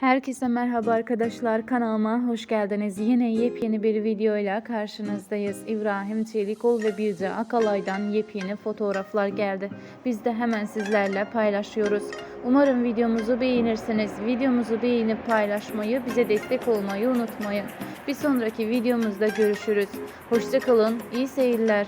Herkese merhaba arkadaşlar kanalıma hoş geldiniz. Yine yepyeni bir videoyla karşınızdayız. İbrahim Çelikol ve Birce Akalay'dan yepyeni fotoğraflar geldi. Biz de hemen sizlerle paylaşıyoruz. Umarım videomuzu beğenirsiniz. Videomuzu beğenip paylaşmayı, bize destek olmayı unutmayın. Bir sonraki videomuzda görüşürüz. Hoşçakalın, iyi seyirler.